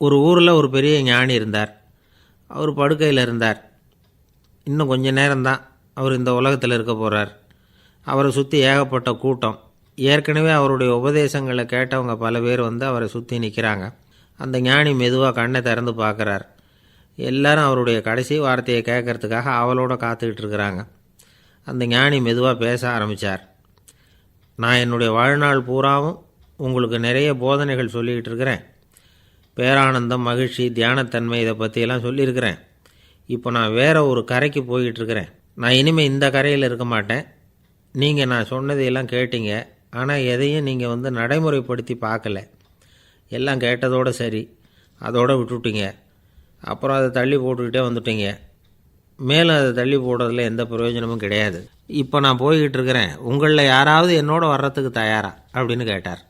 ஒரு ஊரில் ஒரு பெரிய ஞானி இருந்தார். அவர் படுக்கையில் இருந்தார். இன்னும் கொஞ்ச நேரம்தான் அவர் இந்த உலகத்தில் இருக்க போகிறார் அவரை சுற்றி ஏகப்பட்ட கூட்டம். ஏற்கனவே அவருடைய உபதேசங்களை கேட்டவங்க பல பேர் வந்து அவரை சுற்றி நிற்கிறாங்க அந்த ஞானி மெதுவாக கண்ணை திறந்து பார்க்குறார். எல்லாரும் அவருடைய கடைசி வார்த்தையை கேட்கறதுக்காக அவளோட காத்துக்கிட்டு இருக்கிறாங்க. அந்த ஞானி மெதுவாக பேச ஆரம்பித்தார் நான் என்னுடைய வாழ்நாள் பூராவும் உங்களுக்கு நிறைய போதனைகள் சொல்லிக்கிட்டு இருக்கிறேன். பேரானந்தம் மகிழ்ச்சி தியானத்தன்மை இதை பற்றியெல்லாம் சொல்லியிருக்கிறேன். இப்போ நான் வேறு ஒரு கரைக்கு போய்கிட்டு இருக்கிறேன் நான் இனிமேல் இந்த கரையில் இருக்க மாட்டேன். நீங்கள் நான் சொன்னதையெல்லாம் கேட்டீங்க. ஆனால் எதையும் நீங்கள் வந்து நடைமுறைப்படுத்தி பார்க்கல. எல்லாம் கேட்டதோடு சரி. அதோடு விட்டுட்டீங்க. அப்புறம் அதை தள்ளி போட்டுக்கிட்டே வந்துட்டீங்க. மேலும் அதை தள்ளி போடுறதுல எந்த பிரயோஜனமும் கிடையாது. இப்போ நான் போய்கிட்டு இருக்கிறேன் உங்களில் யாராவது என்னோட வர்றதுக்கு தயாரா? அப்படின்னு கேட்டார்.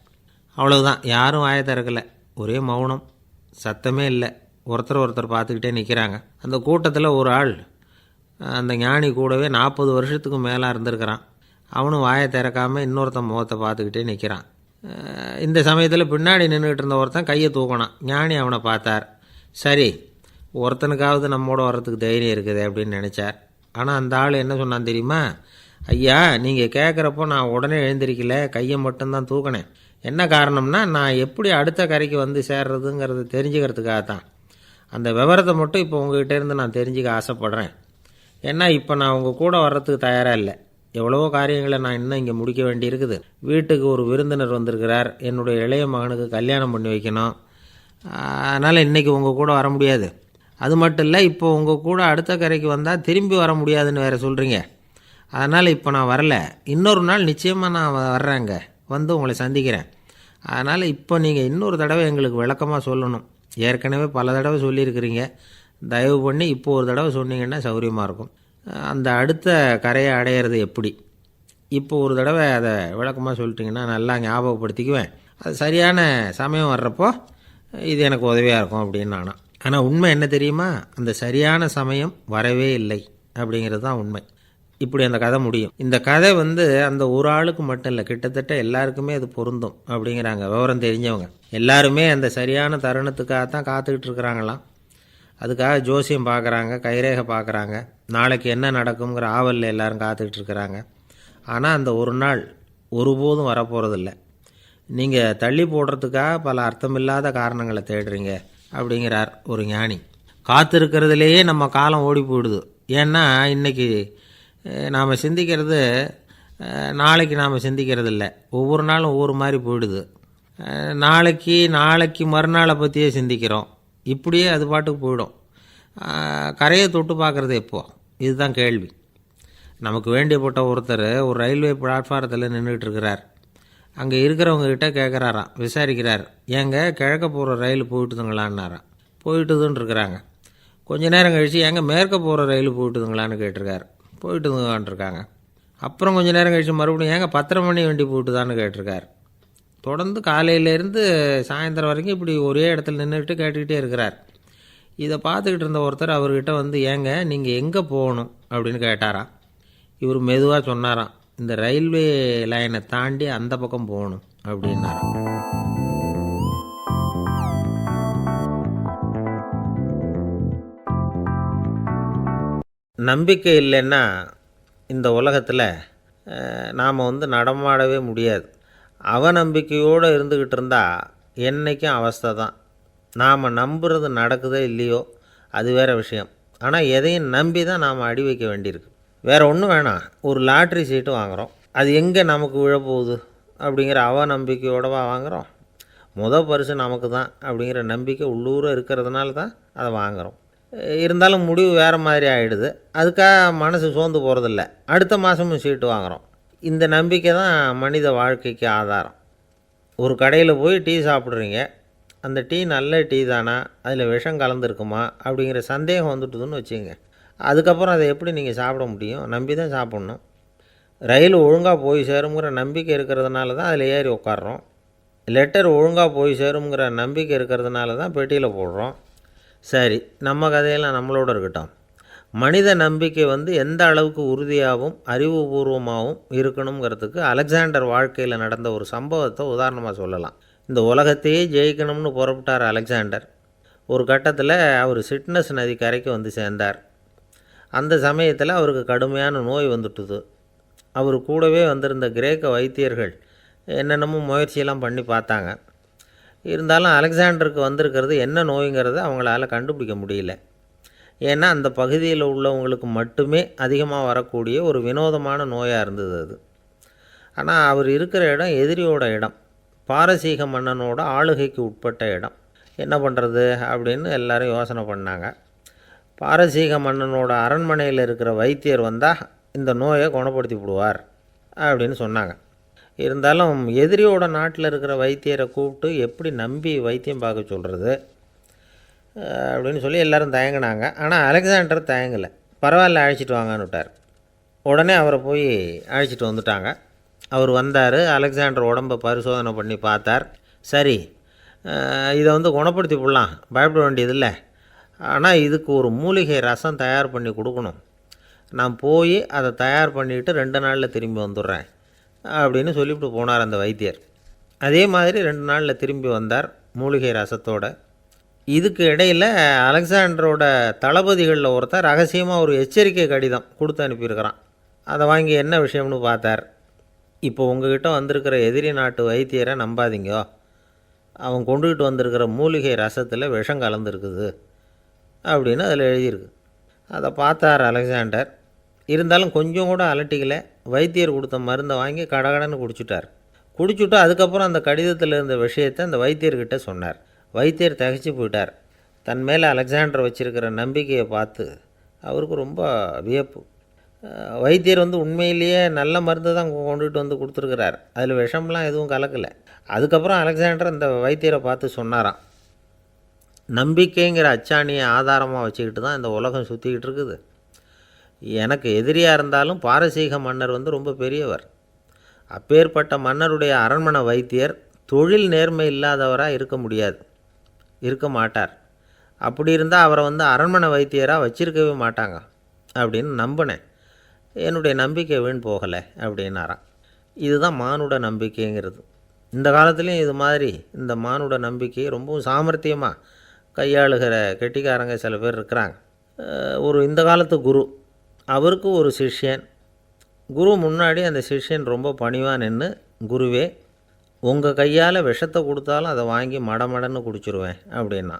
அவ்வளவுதான். யாரும் வாயை திறக்கலை. ஒரே மௌனம். சத்தமே இல்லை. ஒருத்தர் ஒருத்தர் பார்த்துக்கிட்டே நிற்கிறாங்க அந்த கூட்டத்தில் ஒரு ஆள் அந்த ஞானி கூடவே நாற்பது வருஷத்துக்கு மேலே இருந்திருக்கிறான். அவனும் வாயை திறக்காமல் இன்னொருத்தன் முகத்தை பார்த்துக்கிட்டே நிற்கிறான் இந்த சமயத்தில் பின்னாடி நின்றுக்கிட்டு இருந்த ஒருத்தன் கையை தூக்கினான். ஞானி அவனை பார்த்தார். சரி ஒருத்தனுக்காவது நம்மோட வர்றதுக்கு தைரியம் இருக்குது அப்படின்னு நினச்சார். ஆனால் அந்த ஆள் என்ன சொன்னான் தெரியுமா? ஐயா நீங்கள் கேட்குறப்போ நான் உடனே எழுந்திருக்கல கையை மட்டும்தான் தூக்கினேன். என்ன காரணம்னா நான் எப்படி அடுத்த கரைக்கு வந்து சேர்றதுங்கிறத தெரிஞ்சுக்கிறதுக்காக தான் அந்த விவரத்தை மட்டும் இப்போ உங்ககிட்டேருந்து நான் தெரிஞ்சுக்க ஆசைப்பட்றேன். ஏன்னா இப்போ நான் உங்கள் கூட வர்றதுக்கு தயாராக இல்லை. எவ்வளவோ காரியங்களை நான் இன்னும் இங்கே முடிக்க வேண்டியிருக்குது. வீட்டுக்கு ஒரு விருந்தினர் வந்திருக்கிறார். என்னுடைய இளைய மகனுக்கு கல்யாணம் பண்ணி வைக்கணும். அதனால் இன்றைக்கி உங்கள் கூட வர முடியாது. அது மட்டும் இல்லை இப்போ உங்கள் கூட அடுத்த கரைக்கு வந்தால் திரும்பி வர முடியாதுன்னு வேறு சொல்கிறீங்க அதனால் இப்போ நான் வரல. இன்னொரு நாள் நிச்சயமாக நான் வர்றேங்க. வந்து உங்களை சந்திக்கிறேன். அதனால் இப்போ நீங்கள் இன்னொரு தடவை எங்களுக்கு விளக்கமாக சொல்லணும். ஏற்கனவே பல தடவை சொல்லியிருக்கிறீங்க. தயவு பண்ணி இப்போ ஒரு தடவை சொன்னீங்கன்னா சௌகரியமாக இருக்கும். அந்த அடுத்த கரையை அடையிறது எப்படி? இப்போ ஒரு தடவை அதை விளக்கமாக சொல்லிட்டீங்கன்னா நல்லா ஞாபகப்படுத்திக்குவேன். அது சரியான சமயம் வர்றப்போ இது எனக்கு உதவியாக இருக்கும் அப்படின்னு நானும் ஆனால் உண்மை என்ன தெரியுமா? அந்த சரியான சமயம் வரவே இல்லை அப்படிங்கிறது தான் உண்மை. இப்படி அந்த கதை முடியும். இந்த கதை வந்து அந்த ஒரு ஆளுக்கு மட்டும் இல்லை கிட்டத்தட்ட எல்லாருக்குமே அது பொருந்தும் அப்படிங்கிறாங்க விவரம் தெரிஞ்சவங்க. எல்லாருமே அந்த சரியான தருணத்துக்காக தான் காத்துக்கிட்டு இருக்கிறாங்களாம். அதுக்காக ஜோசியம் பார்க்குறாங்க கைரேகை பார்க்குறாங்க நாளைக்கு என்ன நடக்குங்கிற ஆவலில் எல்லாரும் காத்துக்கிட்டு இருக்கிறாங்க. ஆனால் அந்த ஒரு நாள் ஒருபோதும் வரப்போகிறதில்ல நீங்கள் தள்ளி போடுறதுக்காக பல அர்த்தமில்லாத காரணங்களை தேடுறீங்க அப்படிங்கிறார் ஒரு ஞானி. காத்திருக்கிறதுலேயே நம்ம காலம் ஓடி போயிடுது. ஏன்னா இன்றைக்கி நாம் சிந்திக்கிறது நாளைக்கு நாம் சிந்திக்கிறது இல்லை ஒவ்வொரு நாளும் ஒவ்வொரு மாதிரி போயிடுது. நாளைக்கு நாளைக்கு மறுநாளை பற்றியே சிந்திக்கிறோம். இப்படியே அது பாட்டுக்கு போயிடும். கரையை தொட்டு பார்க்குறது எப்போ? இதுதான் கேள்வி. நமக்கு வேண்டியப்பட்ட ஒருத்தர் ஒரு ரயில்வே பிளாட்ஃபாரத்தில் நின்றுட்டு இருக்கிறார் அங்கே இருக்கிறவங்கக்கிட்ட கேட்குறாராம் விசாரிக்கிறார். ஏங்க கிழக்க போகிற ரயில் போயிட்டுதுங்களான்னாராம். போயிட்டுதுன்னு இருக்கிறாங்க கொஞ்ச நேரம் கழிச்சு ஏங்க மேற்க போகிற ரயில் போயிட்டுதுங்களான்னு கேட்டிருக்காரு. போயிட்டு இருக்காங்க அப்புறம் கொஞ்ச நேரம் கழித்து மறுபடியும் ஏங்க பத்தரை மணி வண்டி போயிட்டுதான்னு கேட்டிருக்காரு. தொடர்ந்து காலையிலேருந்து சாயந்தரம் வரைக்கும் இப்படி ஒரே இடத்துல நின்றுட்டு கேட்டுக்கிட்டே இருக்கிறார். இதை பார்த்துக்கிட்டு இருந்த ஒருத்தர் அவர்கிட்ட வந்து ஏங்க நீங்கள் எங்கே போகணும்? அப்படின்னு கேட்டாராம். இவர் மெதுவாக சொன்னாராம் இந்த ரயில்வே லைனை தாண்டி அந்த பக்கம் போகணும் அப்படின்னாராம். நம்பிக்கை இல்லைன்னா இந்த உலகத்தில் நாம் வந்து நடமாடவே முடியாது. அவநம்பிக்கையோடு இருந்துக்கிட்டு இருந்தால் என்றைக்கும் அவஸ்தை தான். நாம் நம்புறது நடக்குதோ இல்லையோ அது வேறு விஷயம். ஆனால் எதையும் நம்பி தான் நாம் அடி வைக்க வேண்டியிருக்கு. வேறு ஒன்றும் வேணாம். ஒரு லாட்ரி சீட்டு வாங்குகிறோம் அது எங்கே நமக்கு விழப்போகுது? அப்படிங்கிற அவநம்பிக்கையோடவா வாங்குகிறோம் முத பரிசு நமக்கு தான் அப்படிங்கிற நம்பிக்கை உள்ளூர இருக்கிறதுனால தான் அதை வாங்குகிறோம் இருந்தாலும் முடிவு வேறு மாதிரி ஆகிடுது அதுக்காக மனசு சோர்ந்து போகிறதில்ல அடுத்த மாதமும் சீட்டு வாங்குகிறோம் இந்த நம்பிக்கை தான் மனித வாழ்க்கைக்கு ஆதாரம். ஒரு கடையில் போய் டீ சாப்பிட்றீங்க. அந்த டீ நல்ல டீ தானா? அதில் விஷம் கலந்துருக்குமா? அப்படிங்கிற சந்தேகம் வந்துட்டுதுன்னு வச்சுங்க அதுக்கப்புறம் அதை எப்படி நீங்கள் சாப்பிட முடியும்? நம்பி தான் சாப்பிட்ணும். ரயில் ஒழுங்காக போய் சேருங்கிற நம்பிக்கை இருக்கிறதுனால தான் அதில் ஏறி உட்காடுறோம் லெட்டர் ஒழுங்காக போய் சேருங்கிற நம்பிக்கை இருக்கிறதுனால தான் பெட்டியில் போடுறோம். சரி நம்ம கதையெல்லாம் நம்மளோட இருக்கட்டும். மனித நம்பிக்கை வந்து எந்த அளவுக்கு உறுதியாகவும் அறிவுபூர்வமாகவும் இருக்கணுங்கிறதுக்கு அலெக்சாண்டர் வாழ்க்கையில் நடந்த ஒரு சம்பவத்தை உதாரணமாக சொல்லலாம். இந்த உலகத்தையே ஜெயிக்கணும்னு புறப்பட்டார் அலெக்சாண்டர். ஒரு கட்டத்தில் அவர் சிட்னஸ் நதி கரைக்கு வந்து சேர்ந்தார். அந்த சமயத்தில் அவருக்கு கடுமையான நோய் வந்துட்டுது. அவர் கூடவே வந்திருந்த கிரேக்க வைத்தியர்கள் என்னென்னமோ முயற்சியெல்லாம் பண்ணி பார்த்தாங்க. இருந்தாலும் அலெக்சாண்டருக்கு வந்திருக்கிறது என்ன நோய்ங்கிறத அவங்களால கண்டுபிடிக்க முடியல. ஏன்னா அந்த பகுதியில் உள்ளவங்களுக்கு மட்டுமே அதிகமாக வரக்கூடிய ஒரு வினோதமான நோயாக இருந்தது அது. ஆனால் அவர் இருக்கிற இடம் எதிரியோட இடம். பாரசீக மன்னனோட ஆளுகைக்கு உட்பட்ட இடம். என்ன பண்ணுறது அப்படின்னு எல்லாரும் யோசனை பண்ணாங்க. பாரசீக மன்னனோட அரண்மனையில் இருக்கிற வைத்தியர் வந்தால் இந்த நோயை குணப்படுத்தி விடுவார் அப்படின்னு சொன்னாங்க. இருந்தாலும் எதிரியோட நாட்டில் இருக்கிற வைத்தியரை கூப்பிட்டு எப்படி நம்பி வைத்தியம் பார்க்க சொல்கிறது அப்படின்னு சொல்லி எல்லோரும் தயங்கினாங்க. ஆனால் அலெக்சாண்டர் தயங்கலை. பரவாயில்ல அழைச்சிட்டு வாங்கன்னு விட்டார். உடனே அவரை போய் அழைச்சிட்டு வந்துட்டாங்க. அவர் வந்தார். அலெக்சாண்டர் உடம்பை பரிசோதனை பண்ணி பார்த்தார். சரி இதை வந்து குணப்படுத்தி விடலாம். பயப்பட வேண்டியதில்லை. ஆனால் இதுக்கு ஒரு மூலிகை ரசம் தயார் பண்ணி கொடுக்கணும். நான் போய் அதை தயார் பண்ணிவிட்டு ரெண்டு நாளில் திரும்பி வந்துடுறேன். அப்படின்னு சொல்லிவிட்டு போனார் அந்த வைத்தியர். அதே மாதிரி ரெண்டு நாளில் திரும்பி வந்தார் மூலிகை ரசத்தோட. இதுக்கு இடையில் அலெக்சாண்டரோட தளபதிகளில் ஒருத்தர் ரகசியமாக ஒரு எச்சரிக்கை கடிதம் கொடுத்து அனுப்பியிருக்கிறான். அதை வாங்கி என்ன விஷயம்னு பார்த்தார். இப்போ உங்ககிட்ட வந்திருக்கிற எதிரி நாட்டு வைத்தியரை நம்பாதீங்க. அவன் கொண்டுகிட்டு வந்திருக்கிற மூலிகை ரசத்தில் விஷம் கலந்துருக்குது. அப்படின்னு அதில் எழுதியிருக்கு. அதை பார்த்தார் அலெக்சாண்டர். இருந்தாலும் கொஞ்சம் கூட அலட்டிக்கலை. வைத்தியர் கொடுத்த மருந்தை வாங்கி கடகடன்னு குடிச்சுட்டார். குடிச்சுட்டு அதுக்கப்புறம் அந்த கடிதத்தில் இருந்த விஷயத்தை அந்த வைத்தியர்கிட்ட சொன்னார். வைத்தியர் தகச்சு போயிட்டார். தன் மேலே அலெக்சாண்டர் வச்சுருக்கிற நம்பிக்கையை பார்த்து அவருக்கு ரொம்ப வியப்பு. வைத்தியர் வந்து உண்மையிலேயே நல்ல மருந்து தான் கொண்டுகிட்டு வந்து கொடுத்துருக்கிறார். அதில் விஷம்லாம் எதுவும் கலக்கலை. அதுக்கப்புறம் அலெக்சாண்டர் அந்த வைத்தியரை பார்த்து சொன்னாராம். நம்பிக்கைங்கிற அச்சாணியை ஆதாரமாக வச்சுக்கிட்டு தான் இந்த உலகம் சுற்றிக்கிட்டு இருக்குது. எனக்கு எதிரியாக இருந்தாலும் பாரசீக மன்னர் வந்து ரொம்ப பெரியவர். அப்பேற்பட்ட மன்னருடைய அரண்மனை வைத்தியர் தொழில் நேர்மை இல்லாதவராக இருக்க முடியாது இருக்க மாட்டார். அப்படி இருந்தால் அவரை வந்து அரண்மனை வைத்தியராக வச்சிருக்கவே மாட்டாங்க அப்படின்னு நம்பினேன். என்னுடைய நம்பிக்கை வீண் போகலை அப்படின்னாராம். இதுதான் மானுட நம்பிக்கைங்கிறது. இந்த காலத்துலேயும் இது மாதிரி இந்த மானுட நம்பிக்கை ரொம்பவும் சாமர்த்தியமாக கையாளுகிற கெட்டிக்காரங்க சில பேர் இருக்கிறாங்க. ஒரு இந்த காலத்து குரு அவருக்கு ஒரு சிஷ்யன். குரு முன்னாடி அந்த சிஷ்யன் ரொம்ப பணிவாக நின்று குருவே உங்கள் கையால் விஷத்தை கொடுத்தாலும் அதை வாங்கி மடமடன்னு குடிச்சிருவேன் அப்படின்னா.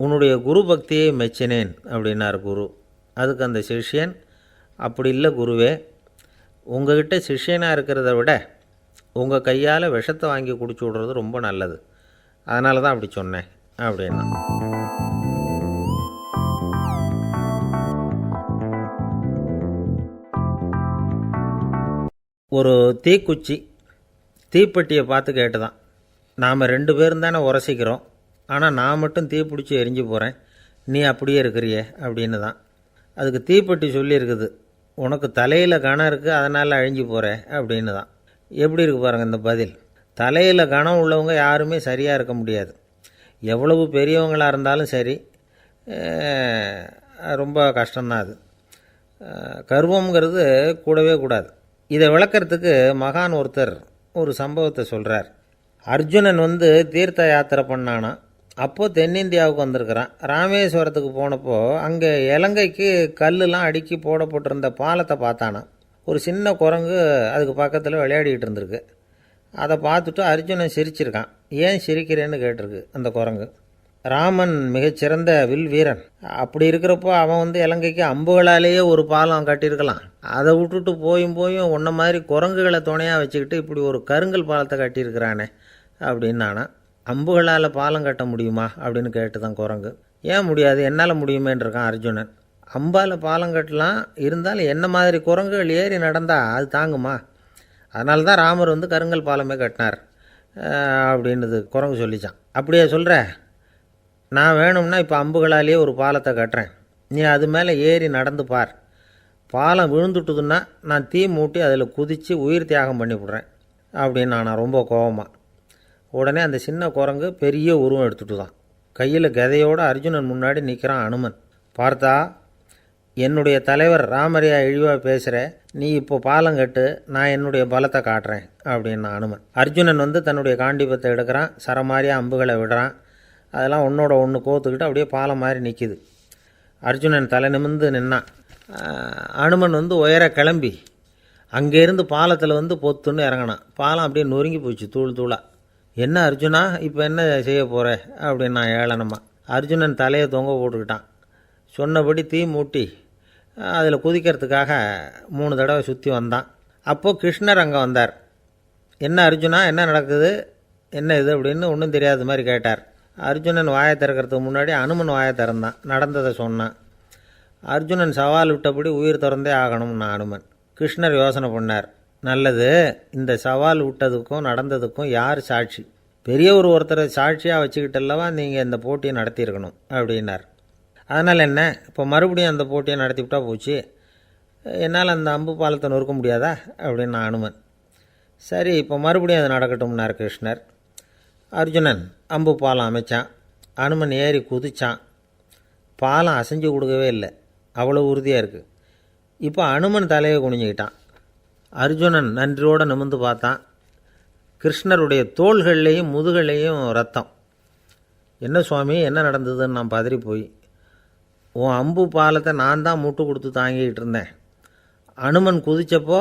உன்னுடைய குரு பக்தியை மெச்சினேன் அப்படின்னார் குரு. அதுக்கு அந்த சிஷ்யன் அப்படி இல்லை குருவே உங்ககிட்ட சிஷ்யனாக இருக்கிறத விட உங்கள் கையால் விஷத்தை வாங்கி குடிச்சு விட்றது ரொம்ப நல்லது. அதனால தான் அப்படி சொன்னேன் அப்படின்னா. ஒரு தீக்குச்சி தீப்பெட்டியை பார்த்து கேட்டுதான். நாம் ரெண்டு பேரும் தானே உரசிக்கிறோம். ஆனால் நான் மட்டும் தீப்பிடிச்சி எரிஞ்சு போகிறேன் நீ அப்படியே இருக்கிறியே அப்படின்னு தான் அதுக்கு தீப்பெட்டி சொல்லியிருக்குது. உனக்கு தலையில் கணம் இருக்குது அதனால் அழிஞ்சு போகிற அப்படின்னு தான் எப்படி இருக்கு பாருங்கள் இந்த பதில். தலையில் கணம் உள்ளவங்க யாருமே சரியாக இருக்க முடியாது. எவ்வளவு பெரியவங்களாக இருந்தாலும் சரி ரொம்ப கஷ்டம்தான் அது. அஹ், கூடவே கூடாது. இதை விளக்கறதுக்கு மகான் ஒருத்தர் ஒரு சம்பவத்தை சொல்கிறார் அர்ஜுனன் வந்து தீர்த்த யாத்திரை பண்ணானா? அப்போது தென்னிந்தியாவுக்கு வந்திருக்கிறான். ராமேஸ்வரத்துக்கு போனப்போ அங்கே இலங்கைக்கு கல்லுலாம் அடுக்கி போடப்பட்டிருந்த பாலத்தை பார்த்தானா? ஒரு சின்ன குரங்கு அதுக்கு பக்கத்தில் விளையாடிக்கிட்டு இருந்திருக்கு. அதை பார்த்துட்டு அர்ஜுனன் சிரிச்சிருக்கான். ஏன் சிரிக்கிறேன்னு கேட்டிருக்கு அந்த குரங்கு? ராமன் மிகச்சிறந்த வில் வீரன். அப்படி இருக்கிறப்போ அவன் வந்து இலங்கைக்கு அம்புகளாலேயே ஒரு பாலம் கட்டியிருக்கலாம். அதை விட்டுட்டு போயும் போயும் உன்ன மாதிரி குரங்குகளை துணையாக வச்சுக்கிட்டு இப்படி ஒரு கருங்கல் பாலத்தை கட்டியிருக்கிறானே அப்படின்னு நானா அம்புகளால் பாலம் கட்ட முடியுமா? அப்படின்னு கேட்டு தான் குரங்கு. ஏன் முடியாது? என்னால் முடியுமேன்றிருக்கான் அர்ஜுனன். அம்பால் பாலம் கட்டலாம். இருந்தாலும் என்ன மாதிரி குரங்குகள் ஏறி நடந்தால் அது தாங்குமா? அதனால தான் ராமர் வந்து கருங்கல் பாலமே கட்டினார். அப்படின்றது அப்படின்னுது குரங்கு சொல்லிச்சான். அப்படியே சொல்கிற நான் வேணும்னா இப்போ அம்புகளாலேயே ஒரு பாலத்தை கட்டுறேன். நீ அது மேலே ஏறி நடந்து பார். பாலம் விழுந்துட்டுதுன்னா நான் தீ மூட்டி அதில் குதித்து உயிர் தியாகம் பண்ணிவிட்றேன் அப்படின்னு நான் ரொம்ப கோவமாக உடனே அந்த சின்ன குரங்கு பெரிய உருவம் எடுத்துட்டு தான் கையில் கதையோடு அர்ஜுனன் முன்னாடி நிற்கிறான் அனுமன். பார்த்தா என்னுடைய தலைவர் ராமரியா இழிவாக பேசுகிற நீ இப்போ பாலம் கட்டு நான் என்னுடைய பலத்தை காட்டுறேன் அப்படின்னு அனுமன். அர்ஜுனன் வந்து தன்னுடைய காண்டிபத்தை எடுக்கிறான். சரமாரியாக அம்புகளை விடுறான். அதெல்லாம் ஒன்றோட ஒன்று கோத்துக்கிட்டு அப்படியே பாலம் மாதிரி நிற்கிது அர்ஜுனன் தலை நிமிர்ந்து நின்னான். அனுமன் வந்து உயர கிளம்பி அங்கேருந்து பாலத்தில் வந்து பொத்துன்னு இறங்கினான். பாலம் அப்படியே நொறுங்கி போச்சு தூள் தூளாக என்ன அர்ஜுனா இப்போ என்ன செய்ய போகிற அப்படின்னா ஏளனமாக அர்ஜுனன் தலையை தொங்க போட்டுக்கிட்டான். சொன்னபடி தீ மூட்டி அதில் குதிக்கிறதுக்காக மூணு தடவை சுற்றி வந்தான். அப்போது கிருஷ்ணர் அங்கே வந்தார். என்ன அர்ஜுனா என்ன நடக்குது? என்ன இது அப்படின்னு ஒன்றும் தெரியாத மாதிரி கேட்டார். அர்ஜுனன் வாயை திறக்கிறதுக்கு முன்னாடி அனுமன் வாயை திறந்தான். நடந்ததை சொன்னான். அர்ஜுனன் சவால் விட்டபடி உயிர் திறந்தே ஆகணும்னா அனுமன். கிருஷ்ணர் யோசனை பண்ணார். நல்லது இந்த சவால் விட்டதுக்கும் நடந்ததுக்கும் யார் சாட்சி? பெரியவர் ஒருத்தரை சாட்சியாக வச்சுக்கிட்டல்லவா நீங்கள் இந்த போட்டியை நடத்தியிருக்கணும் அப்படின்னார். அதனால் என்ன? இப்போ மறுபடியும் அந்த போட்டியை நடத்திவிட்டா போச்சு. என்னால் அந்த அம்பு பாலத்தை நொறுக்க முடியாதா? அப்படின்னு அனுமன். சரி இப்போ மறுபடியும் அது நடக்கட்டும்னார் கிருஷ்ணர். அர்ஜுனன் அம்பு பாலம் அமைச்சான். அனுமன் ஏறி குதிச்சான். பாலம் அசைஞ்சு கொடுக்கவே இல்லை. அவ்வளோ உறுதியாக இருக்குது இப்போ அனுமன் தலையை குனிஞ்சுக்கிட்டான். அர்ஜுனன் நன்றியோடு நிமிர்ந்து பார்த்தான். கிருஷ்ணருடைய தோள்கள்லேயும் முதுகள்லேயும் ரத்தம். என்ன சுவாமி என்ன நடந்ததுன்னு நான் பதறி போய் உன் அம்பு பாலத்தை நான் தான் முட்டு கொடுத்து தாங்கிக்கிட்டு இருந்தேன். அனுமன் குதித்தப்போ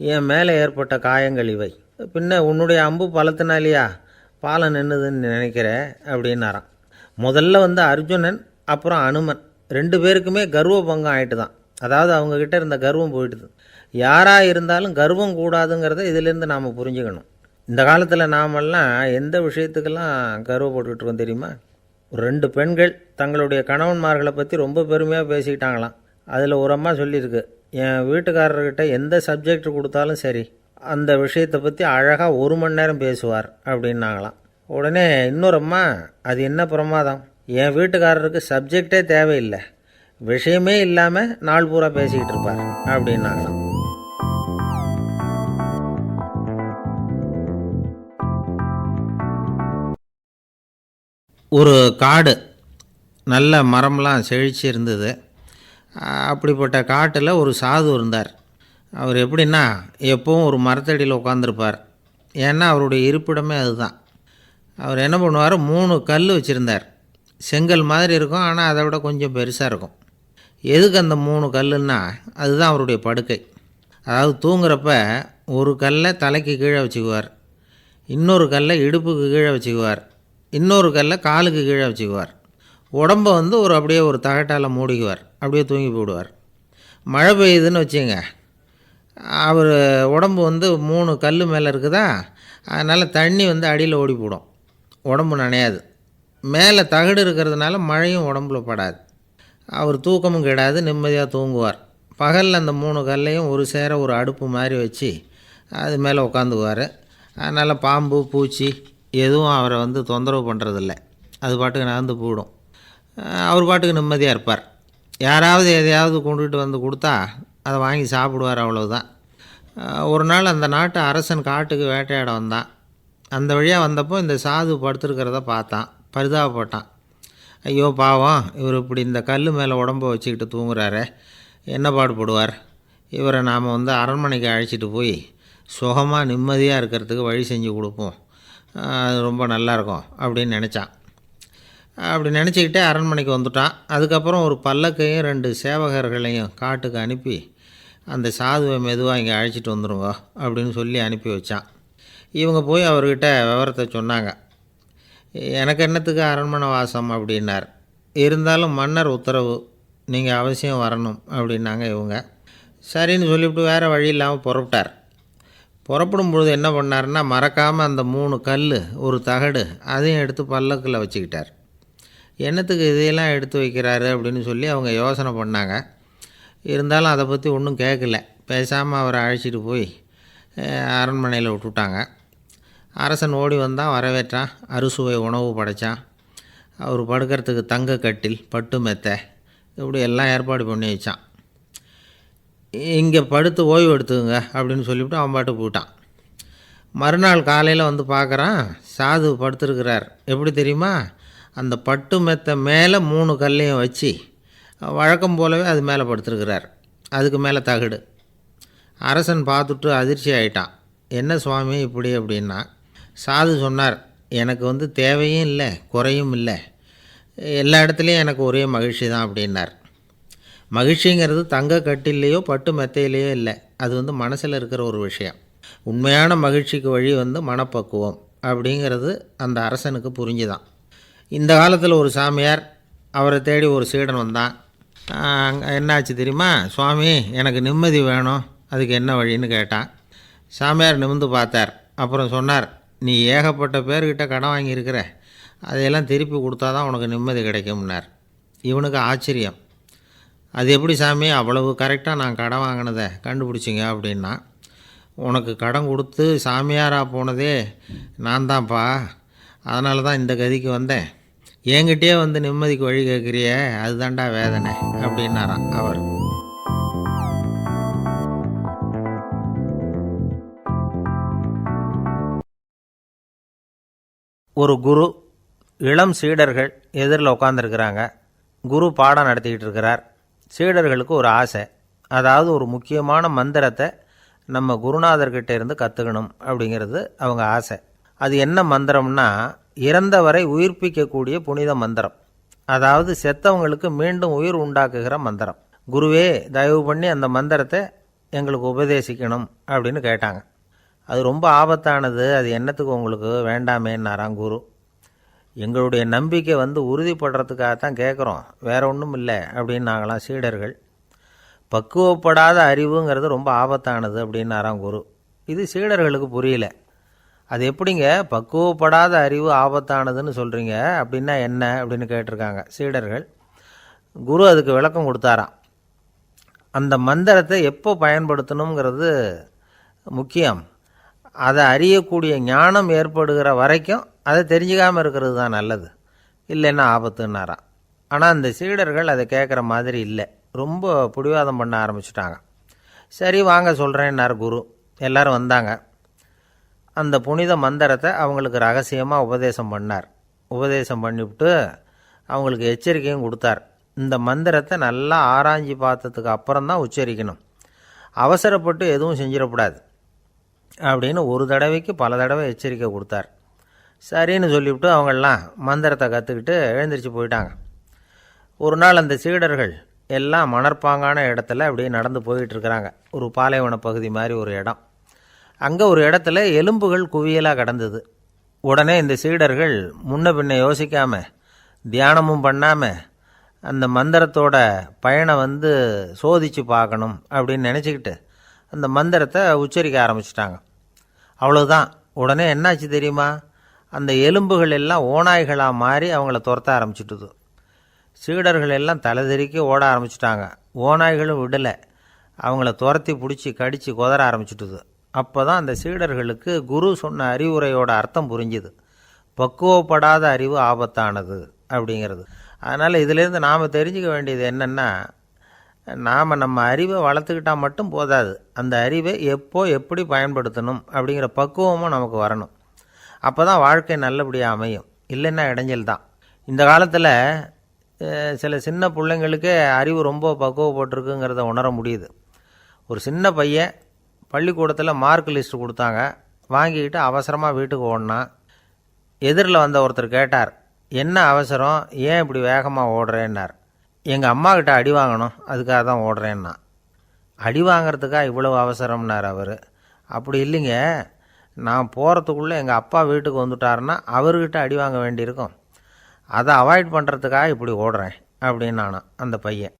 என் மேலே ஏற்பட்ட காயங்கள் இவை. பின்ன உன்னுடைய அம்பு பலத்தினாலேயா? பாலம் நின்றுதுன்னு நினைக்கிற அப்படின்னாராம். முதல்ல வந்து அர்ஜுனன் அப்புறம் அனுமன். ரெண்டு பேருக்குமே கர்வ பங்கம் ஆகிட்டு தான் அதாவது அவங்கக்கிட்ட இருந்த கர்வம் போயிட்டுது. யாராக இருந்தாலும் கர்வம் கூடாதுங்கிறத இதிலேருந்து நாம் புரிஞ்சுக்கணும். இந்த காலத்தில் நாமெல்லாம் எந்த விஷயத்துக்கெல்லாம் கர்வப்பட்டுக்கிட்டு இருக்கோம் தெரியுமா? ஒரு ரெண்டு பெண்கள் தங்களுடைய கணவன்மார்களை பற்றி ரொம்ப பெருமையாக பேசிக்கிட்டாங்களாம். அதில் ஒரு அம்மா சொல்லியிருக்கு என் வீட்டுக்காரர்கிட்ட எந்த சப்ஜெக்ட் கொடுத்தாலும் சரி அந்த விஷயத்தை பற்றி அழகாக ஒரு மணி நேரம் பேசுவார் அப்படின்னாங்களாம். உடனே இன்னொரு அம்மா அது என்ன பிரமாதம்? என் வீட்டுக்காரருக்கு சப்ஜெக்டே தேவையில்லை. விஷயமே இல்லாமல் நாள் பூரா பேசிக்கிட்டு இருப்பார் அப்படின்னாங்களாம். ஒரு காடு நல்ல மரம்லாம் செழிச்சு இருந்தது அப்படிப்பட்ட காட்டில் ஒரு சாது இருந்தார். அவர் எப்படின்னா எப்பவும் ஒரு மரத்தடியில் உட்காந்துருப்பார் ஏன்னா அவருடைய இருப்பிடமே அதுதான். அவர் என்ன பண்ணுவார்? மூணு கல் வச்சுருந்தார். செங்கல் மாதிரி இருக்கும் ஆனால் அதை விட கொஞ்சம் பெருசாக இருக்கும். எதுக்கு அந்த மூணு கல்லுன்னா அதுதான் அவருடைய படுக்கை. அதாவது தூங்குறப்ப ஒரு கல்லை தலைக்கு கீழே வச்சுக்குவார். இன்னொரு கல்லை இடுப்புக்கு கீழே வச்சுக்குவார். இன்னொரு கல்லை காலுக்கு கீழே வச்சுக்குவார். உடம்பை வந்து ஒரு அப்படியே ஒரு தகட்டால் மூடிக்குவார். அப்படியே தூங்கி போடுவார் மழை பெய்யுதுன்னு வச்சுங்க அவர் உடம்பு வந்து மூணு கல் மேலே இருக்குதா? அதனால் தண்ணி வந்து அடியில் ஓடி போடும். உடம்பு நனையாது. மேலே தகடு இருக்கிறதுனால மழையும் உடம்புல படாது. அவர் தூக்கமும் கெடாது நிம்மதியாக தூங்குவார். பகலில் அந்த மூணு கல்லையும் ஒரு சேர ஒரு அடுப்பு மாதிரி வச்சு அது மேலே உட்காந்துக்குவார் அதனால் பாம்பு பூச்சி எதுவும் அவரை வந்து தொந்தரவு பண்ணுறதில்ல அது பாட்டுக்கு நடந்து போயிடும். அவர் பாட்டுக்கு நிம்மதியாக இருப்பார். யாராவது எதையாவது கொண்டுகிட்டு வந்து கொடுத்தா அதை வாங்கி சாப்பிடுவார் அவ்வளவுதான். ஒரு நாள் அந்த நாட்டு அரசன் காட்டுக்கு வேட்டையாட வந்தான். அந்த வழியாக வந்தப்போ இந்த சாது படுத்துருக்கிறத பார்த்தான். பரிதாபப்பட்டான். ஐயோ பாவம் இவர் இப்படி இந்த கல் மேலே உடம்ப வச்சுக்கிட்டு தூங்குறாரு. என்ன பாடுபடுவார்? இவரை நாம் வந்து அரண்மனைக்கு அழைச்சிட்டு போய் சுகமாக நிம்மதியாக இருக்கிறதுக்கு வழி செஞ்சு கொடுப்போம். அது ரொம்ப நல்லாயிருக்கும் அப்படின்னு நினச்சான். அப்படி நினச்சிக்கிட்டே அரண்மனைக்கு வந்துட்டான் அதுக்கப்புறம் ஒரு பல்லக்கையும் ரெண்டு சேவகர்களையும் காட்டுக்கு அனுப்பி அந்த சாதுவை மெதுவாக இங்கே அழைச்சிட்டு வந்துடுங்க அப்படின்னு சொல்லி அனுப்பி வச்சான். இவங்க போய் அவர்கிட்ட விவரத்தை சொன்னாங்க. எனக்கு என்னத்துக்கு அரண்மனை வாசம் அப்படின்னார். இருந்தாலும் மன்னர் உத்தரவு நீங்கள் அவசியம் வரணும் அப்படின்னாங்க இவங்க. சரின்னு சொல்லிவிட்டு வேறு வழி இல்லாமல் புறப்பட்டார். புறப்படும் பொழுது என்ன பண்ணாருன்னா மறக்காமல் அந்த மூணு கல் ஒரு தகடு அதையும் எடுத்து பல்லக்கில் வச்சுக்கிட்டார். என்னத்துக்கு இதையெல்லாம் எடுத்து வைக்கிறாரு அப்படின்னு சொல்லி அவங்க யோசனை பண்ணாங்க. இருந்தாலும் அதை பற்றி ஒன்றும் கேட்கல பேசாமல் அவரை அழைச்சிட்டு போய் அரண்மனையில் விட்டுட்டாங்க. அரசன் ஓடி வந்தான் வரவேற்றான். அறுசுவை உணவு படைச்சான். அவர் படுக்கிறதுக்கு தங்க கட்டில் பட்டு மெத்தை இப்படி எல்லாம் ஏற்பாடு பண்ணி வச்சான். இங்கே படுத்து ஓய்வு எடுத்துங்க அப்படின்னு சொல்லிவிட்டு அவன் பாட்டு போயிட்டான். மறுநாள் காலையில் வந்து பார்க்குறான் சாது படுத்துருக்கிறார். எப்படி தெரியுமா? அந்த பட்டு மெத்தை மேலே மூணு கல்லையும் வச்சு வழக்கம் போலவே அது மேலே படுத்துருக்கிறார். அதுக்கு மேலே தகடு. அரசன் பார்த்துட்டு அதிர்ச்சி ஆயிட்டான். என்ன சுவாமி இப்படி? அப்படின்னா சாது சொன்னார் எனக்கு வந்து தேவையும் இல்லை குறையும் இல்லை. எல்லா இடத்துலையும் எனக்கு ஒரே மகிழ்ச்சி தான் அப்படின்னார். மகிழ்ச்சிங்கிறது தங்க கட்டிலையோ பட்டு மெத்தையிலேயோ இல்லை. அது வந்து மனசில் இருக்கிற ஒரு விஷயம். உண்மையான மகிழ்ச்சிக்கு வழி வந்து மனப்பக்குவம் அப்படிங்கிறது அந்த அரசனுக்கு புரிஞ்சுதான். இந்த காலத்தில் ஒரு சாமியார் அவரை தேடி ஒரு சீடன் வந்தான். அங்கே என்னாச்சு தெரியுமா? சுவாமி எனக்கு நிம்மதி வேணும். அதுக்கு என்ன வழின்னு கேட்டான். சாமியார் நிமிர்ந்து பார்த்தார். அப்புறம் சொன்னார் நீ ஏகப்பட்ட பேர்கிட்ட கடன் வாங்கியிருக்கிற. அதையெல்லாம் திருப்பி கொடுத்தா தான் உனக்கு நிம்மதி கிடைக்கும்னார். இவனுக்கு ஆச்சரியம். அது எப்படி சாமி? அவ்வளவு கரெக்டாக நான் கடன் வாங்கினதை கண்டுபிடிச்சிங்க அப்படின்னா உனக்கு கடன் கொடுத்து சாமியாராக போனதே நான் தான்ப்பா அதனால தான் இந்த கதிக்கு வந்தேன். என்கிட்டயே வந்து நிம்மதிக்கு வழி கேட்குறியே அதுதான்டா வேதனை அப்படின்னாராம் அவர். ஒரு குரு இளம் சீடர்கள் எதிரில் உட்காந்துருக்கிறாங்க குரு பாடம் நடத்திக்கிட்டு இருக்கிறார். சீடர்களுக்கு ஒரு ஆசை அதாவது ஒரு முக்கியமான மந்திரத்தை நம்ம குருநாதர்கிட்ட இருந்து கற்றுக்கணும் அப்படிங்கிறது அவங்க ஆசை. அது என்ன மந்திரம்னா இறந்தவரை உயிர்ப்பிக்கக்கூடிய புனித மந்திரம். அதாவது செத்தவங்களுக்கு மீண்டும் உயிர் உண்டாக்குகிற மந்திரம். குருவே தயவு பண்ணி அந்த மந்திரத்தை எங்களுக்கு உபதேசிக்கணும் அப்படின்னு கேட்டாங்க. அது ரொம்ப ஆபத்தானது. அது என்னத்துக்கு உங்களுக்கு வேண்டாமேன்னாராம் குரு. எங்களுடைய நம்பிக்கை வந்து உறுதிப்படுறதுக்காக தான் கேட்குறோம் வேற ஒன்றும் இல்லை அப்படின்னு நாங்களாம் சீடர்கள். பக்குவப்படாத அறிவுங்கிறது ரொம்ப ஆபத்தானது அப்படின்னாராம் குரு. இது சீடர்களுக்கு புரியல. அது எப்படிங்க? பக்குவப்படாத அறிவு ஆபத்தானதுன்னு சொல்கிறீங்க அப்படின்னா என்ன? அப்படின்னு கேட்டிருக்காங்க சீடர்கள். குரு அதுக்கு விளக்கம் கொடுத்தாராம். அந்த மந்திரத்தை எப்போ பயன்படுத்தணுங்கிறது முக்கியம். அதை அறியக்கூடிய ஞானம் ஏற்படுகிற வரைக்கும் அதை தெரிஞ்சுக்காமல் இருக்கிறது தான் நல்லது. இல்லைன்னா ஆபத்துன்னாராம். ஆனால் அந்த சீடர்கள் அதை கேட்குற மாதிரி இல்லை. ரொம்ப பிடிவாதம் பண்ண ஆரம்பிச்சிட்டாங்க. சரி வாங்க சொல்கிறேன்னார் குரு. எல்லோரும் வந்தாங்க. அந்த புனித மந்திரத்தை அவங்களுக்கு ரகசியமாக உபதேசம் பண்ணார். உபதேசம் பண்ணிவிட்டு அவங்களுக்கு எச்சரிக்கையும் கொடுத்தார். இந்த மந்திரத்தை நல்லா ஆராய்ஞ்சு பார்த்ததுக்கு அப்புறம் தான் உச்சரிக்கணும். அவசரப்பட்டு எதுவும் செஞ்சிடக்கூடாது அப்படின்னு ஒரு தடவைக்கு பல தடவை எச்சரிக்கை கொடுத்தார். சரின்னு சொல்லிவிட்டு அவங்கெல்லாம் மந்திரத்தை கற்றுக்கிட்டு எழுந்திரிச்சு போயிட்டாங்க. ஒரு நாள் அந்த சீடர்கள் எல்லாம் மணற்பாங்கான இடத்துல அப்படியே நடந்து போயிட்டுருக்குறாங்க ஒரு பாலைவன பகுதி மாதிரி ஒரு இடம். அங்கே ஒரு இடத்துல எலும்புகள் குவியலாக கிடந்தது. உடனே இந்த சீடர்கள் முன்ன பின்ன யோசிக்காம தியானமும் பண்ணாமல் அந்த மந்திரத்தோட பயனை வந்து சோதித்து பார்க்கணும் அப்படின்னு நினச்சிக்கிட்டு அந்த மந்திரத்தை உச்சரிக்க ஆரம்பிச்சிட்டாங்க. அவ்வளோதான் உடனே என்னாச்சு தெரியுமா? அந்த எலும்புகள் எல்லாம் ஓநாய்களாக மாறி அவங்கள துரத்த ஆரம்பிச்சிட்டுது. சீடர்கள் எல்லாம் தலைதெறிக்க ஓட ஆரம்பிச்சிட்டாங்க. ஓநாய்களும் விடலை. அவங்கள துரத்தி பிடிச்சி கடித்து குதற ஆரம்பிச்சிட்டுது. அப்போ தான் அந்த சீடர்களுக்கு குரு சொன்ன அறிவுரையோட அர்த்தம் புரிஞ்சுது. பக்குவப்படாத அறிவு ஆபத்தானது அப்படிங்கிறது. அதனால் இதிலேருந்து நாம் தெரிஞ்சுக்க வேண்டியது என்னென்னா நாம் நம்ம அறிவை வளர்த்துக்கிட்டா மட்டும் போதாது. அந்த அறிவை எப்போ எப்படி பயன்படுத்தணும் அப்படிங்கிற பக்குவமும் நமக்கு வரணும். அப்போ தான் வாழ்க்கை நல்லபடியாக அமையும். இல்லைன்னா இடைஞ்சல் தான். இந்த காலத்தில் சில சின்ன பிள்ளைங்களுக்கே அறிவு ரொம்ப பக்குவப்பட்டிருக்குங்கிறத உணர முடியுது. ஒரு சின்ன பையன் பள்ளிக்கூடத்தில் மார்க் லிஸ்ட் கொடுத்தாங்க. வாங்கிக்கிட்டு அவசரமாக வீட்டுக்கு ஓடினான் எதிரில் வந்த ஒருத்தர் கேட்டார் என்ன அவசரம்? ஏன் இப்படி வேகமாக ஓடுறேன்னார். எங்கள் அம்மாக்கிட்ட அடி வாங்கணும் அதுக்காக தான் ஓடுறேன்னா. அடி வாங்கிறதுக்காக இவ்வளவு அவசரம்னார் அவர். அப்படி இல்லைங்க. நான் போகிறதுக்குள்ளே எங்கள் அப்பா வீட்டுக்கு வந்துட்டாருன்னா அவர்கிட்ட அடி வாங்க வேண்டியிருக்கும். அதை அவாய்ட் பண்ணுறதுக்காக இப்படி ஓடுறேன் அப்படின்னு நானும் அந்த பையன்.